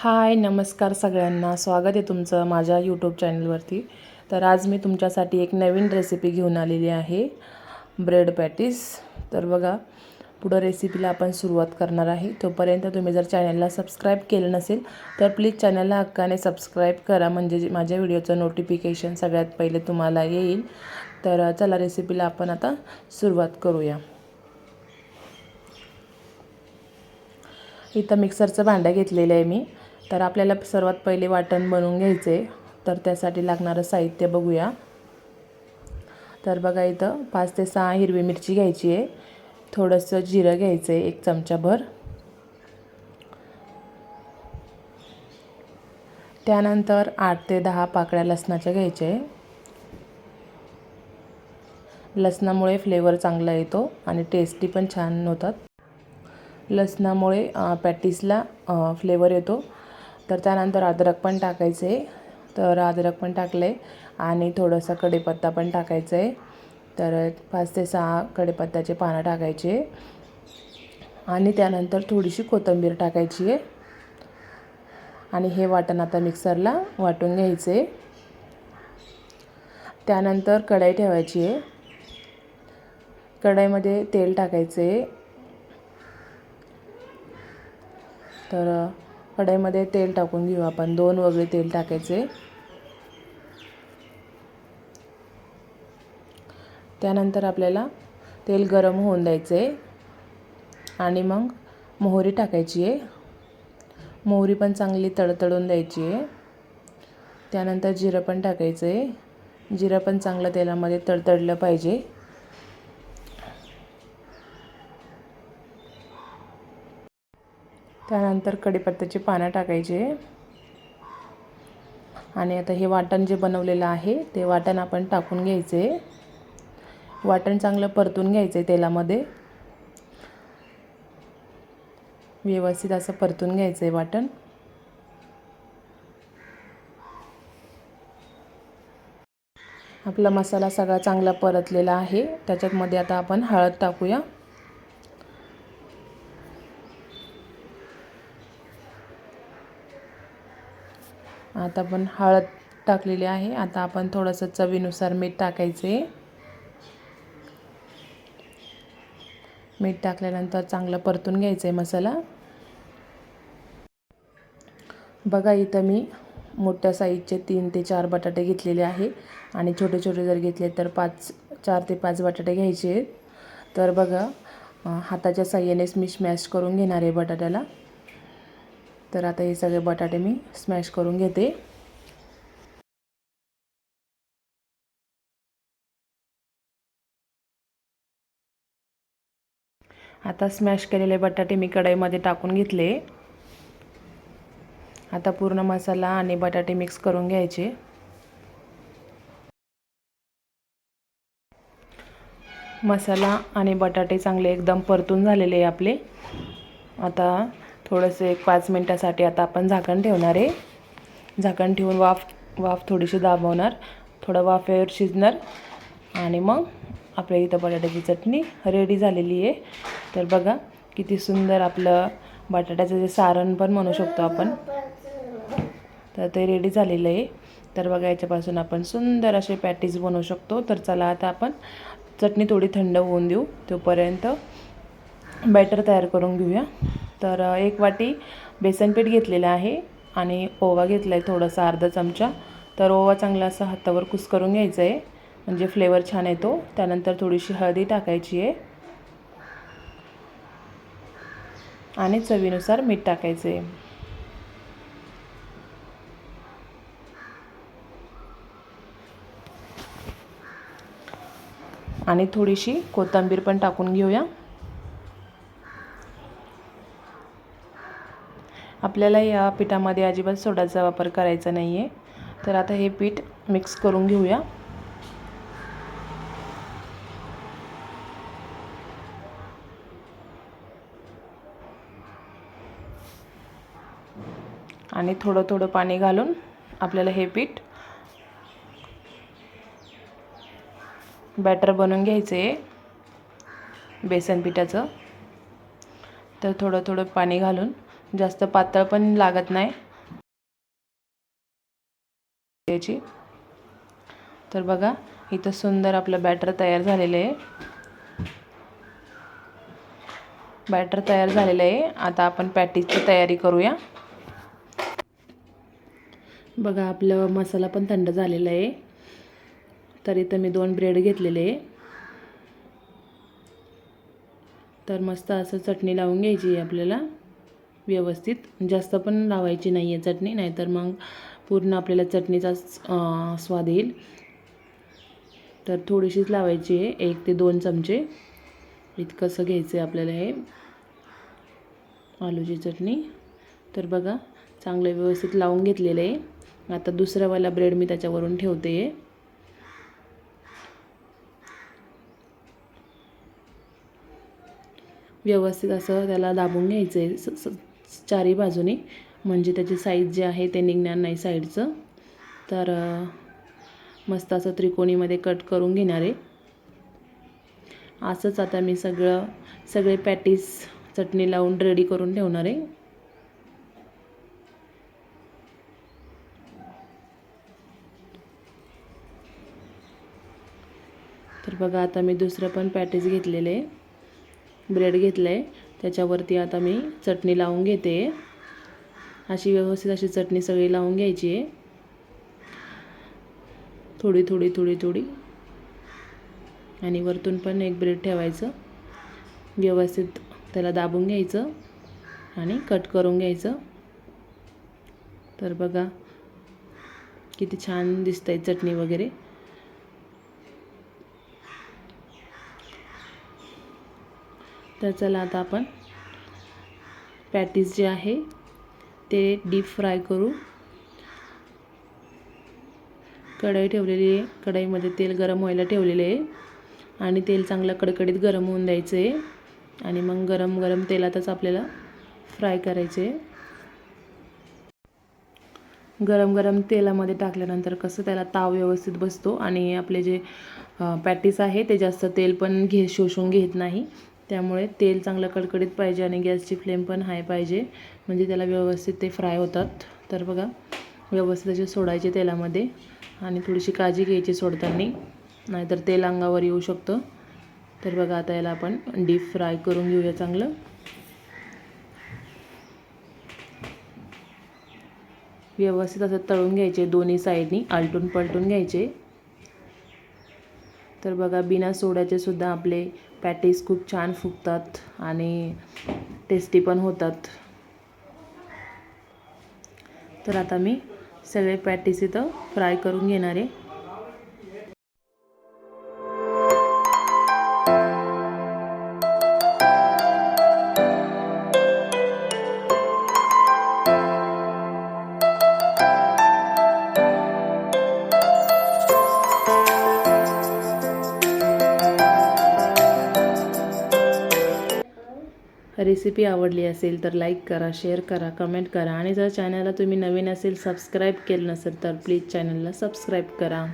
हाय नमस्कार सगळ्यांना. स्वागत आहे तुमचं माझ्या यूट्यूब चॅनलवरती तर आज मी तुमच्यासाठी एक नवीन रेसिपी घेऊन आलेली आहे ब्रेड पॅटीस तर बघा पुढं रेसिपीला आपण सुरुवात करणार आहे. तोपर्यंत तुम्ही जर चॅनलला सबस्क्राईब केलं नसेल तर प्लीज चॅनलला हक्काने सबस्क्राईब करा. म्हणजे माझ्या व्हिडिओचं नोटिफिकेशन सगळ्यात पहिले तुम्हाला येईल. तर चला रेसिपीला आपण आता सुरुवात करूया. इथं मिक्सरचं भांडं घेतलेलं आहे मी. तर आपल्याला सर्वात पहिले वाटण बनवून घ्यायचे. तर त्यासाठी लागणारं साहित्य बघूया. तर बघा इथं पाच ते सहा हिरवी मिरची घ्यायची आहे. थोडंसं जिरं घ्यायचं आहे एक चमचाभर. त्यानंतर आठ ते दहा पाकळ्या लसणाच्या घ्यायच्या आहे. लसणामुळे फ्लेवर चांगला येतो आणि टेस्टी पण छान होतात. लसणामुळे पॅटीसला फ्लेवर येतो. तर त्यानंतर अद्रक पण टाकायचे. तर अद्रक पण टाकले आणि थोडंसं कढीपत्ता पण टाकायचं आहे तर पाच ते सहा कढीपत्त्याचे पानं टाकायचे. आणि त्यानंतर थोडीशी कोथिंबीर टाकायची आहे. आणि हे वाटण आता मिक्सरला वाटून घ्यायचं. आहे त्यानंतर कढाई ठेवायची आहे. कढाईमध्ये तेल टाकायचं. आहे तर कढईमध्ये तेल टाकून घेऊ आपण. दोन वगळे तेल टाकायचे. त्यानंतर आपल्याला तेल गरम होऊन द्यायचं. आहे आणि मग मोहरी टाकायची आहे. मोहरी पण चांगली तडतडून द्यायची आहे. त्यानंतर जिरं पण टाकायचं. आहे जिरं पण चांगलं तेलामध्ये तडतडलं पाहिजे. त्यानंतर कढीपत्त्याची पानं टाकायचे. आणि आता हे वाटण जे बनवलेलं आहे ते वाटण आपण टाकून घ्यायचे. वाटण चांगलं परतून घ्यायचं आहे तेलामध्ये. व्यवस्थित असं परतून घ्यायचं आहे वाटण. आपला मसाला सगळा चांगला परतलेला आहे. त्याच्यातमध्ये आता आपण हळद टाकूया. आता आपण हळद टाकलेली आहे. आता आपण थोडंसं चवीनुसार मीठ टाकायचे. मीठ टाकल्यानंतर चांगलं परतून घ्यायचं आहे मसाला. बघा इथं मी मोठ्या साईजचे तीन ते चार बटाटे घेतलेले आहे आणि छोटे छोटे जर घेतले तर पाच चार ते पाच बटाटे घ्यायचे तर बघा हाताच्या साह्यानेच मी स्मॅश करून घेणार आहे बटाट्याला. तर आता हे सगळे बटाटे मी स्मॅश करून घेते. आता स्मॅश केलेले बटाटे मी कढईमध्ये टाकून घेतले. आता पूर्ण मसाला आणि बटाटे मिक्स करून घ्यायचे. मसाला आणि बटाटे चांगले एकदम परतून झालेले आपले. आता थोडंसं एक पाच मिनटासाठी आता आपण झाकण ठेवणार आहे. झाकण ठेवून वाफ वाफ थोडीशी दाबवणार. थोडं वाफेवर शिजणार. आणि मग आपल्या इथं बटाट्याची चटणी रेडी झालेली आहे. तर बघा किती सुंदर आपलं बटाट्याचं जे सारण पण म्हणू शकतो आपण तर ते रेडी झालेलं आहे. तर बघा याच्यापासून आपण सुंदर असे पॅटीज बनवू शकतो. तर चला आता आपण चटणी थोडी थंड होऊन देऊ. तोपर्यंत बॅटर तयार करून घेऊया. तर एक वाटी बेसनपीठ घेतलेलं आहे आणि ओवा घेतला आहे थोडासा अर्धा चमचा. तर ओवा चांगला असा हातावर कुस करून घ्यायचा आहे म्हणजे फ्लेवर छान येतो. त्यानंतर थोडीशी हळदी टाकायची आहे. आणि चवीनुसार मीठ टाकायचं आहे आणि थोडीशी कोथिंबीर पण टाकून घेऊया. आपल्याला या पिठामध्ये अजिबात सोडाचा वापर करायचा नाही आहे तर आता हे पीठ मिक्स करून घेऊया. आणि थोडं थोडं पाणी घालून आपल्याला हे पीठ बॅटर बनवून घ्यायचं आहे बेसन पिठाचं. तर थोडं थोडं पाणी घालून जास्त पातळ पण लागत नाही. याची. तर बघा इथं सुंदर आपलं बॅटर तयार झालेलं आहे. बॅटर तयार झालेलं आहे. आता आपण पॅटीजची तयारी करूया. बघा आपलं मसाला पण थंड झालेला आहे. तर इथं मी दोन ब्रेड घेतलेले आहे. तर मस्त असं चटणी लावून घ्यायची आहे आपल्याला. व्यवस्थित. जास्त पण लावायची नाही आहे चटणी नाहीतर मग पूर्ण आपल्याला चटणीचा स्वाद येईल. तर थोडीशीच लावायची आहे एक ते दोन चमचे. इतकंसं घ्यायचं आहे आपल्याला हे. आलूची चटणी. तर बघा चांगलं व्यवस्थित लावून घेतलेलं आहे. आता दुसरावाला ब्रेड मी त्याच्यावरून ठेवते. आहे व्यवस्थित असं त्याला दाबून घ्यायचं आहे स चारी बाजूने. म्हणजे त्याची साईज जे आहे ते निघणार नाही साईडचं तर मस्त असं त्रिकोणीमध्ये कट करून घेणार आहे. असंच आता मी सगळं सगळे पॅटीस चटणी लावून रेडी करून ठेवणार आहे. तर बघा आता मी दुसरं पण पॅटीस घेतलेले आहे. ब्रेड घेतलं आहे त्याच्यावरती आता मी चटणी लावून घेते. अशी व्यवस्थित अशी चटणी सगळी लावून घ्यायची आहे. थोडी थोडी थोडी थोडी. आणि वरतून पण एक ब्रेड ठेवायचं. व्यवस्थित त्याला दाबून घ्यायचं आणि कट करून घ्यायचं. तर बघा किती छान दिसतंय चटणी वगैरे. तर चला आता आपण पॅटीस जे आहे ते डीप फ्राय करू. कढई ठेवलेली आहे. कढईमध्ये तेल गरम व्हायला ठेवलेले आहे. आणि तेल चांगलं कडकडीत गरम होऊन द्यायचं आहे आणि मग गरम गरम तेलातच आपल्याला फ्राय करायचे आहे गरम गरम तेलामध्ये टाकल्यानंतर कसं त्याला ताव व्यवस्थित बसतो. आणि आपले जे पॅटीस आहे ते जास्त तेल पण घे शोषून घेत नाही. त्यामुळे तेल चांगलं कडकडीत पाहिजे आणि गॅसची फ्लेम पण हाय पाहिजे. म्हणजे त्याला व्यवस्थित ते फ्राय होतात. तर बघा व्यवस्थित असे सोडायचे तेलामध्ये आणि थोडीशी काळजी घ्यायची सोडताना. नाहीतर तेल अंगावर येऊ शकतं. तर बघा आता याला आपण डीप फ्राय करून घेऊया चांगलं. व्यवस्थित असं तळून घ्यायचे दोन्ही साईडनी आलटून पलटून घ्यायचे. तर बघा बिना सोड्याचे सुद्धा आपले पॅटीस खूप छान फुगतात आणि टेस्टी पण होतात. तर आता मी सगळे पॅटीस इथं फ्राय करून घेणार आहे. रेसिपी आवडली असेल तर लाईक करा शेअर करा कमेंट करा. आणि जर चॅनलला तुम्ही नवीन असेल सबस्क्राईब केलं नसेल तर प्लीज चॅनलला सबस्क्राईब करा.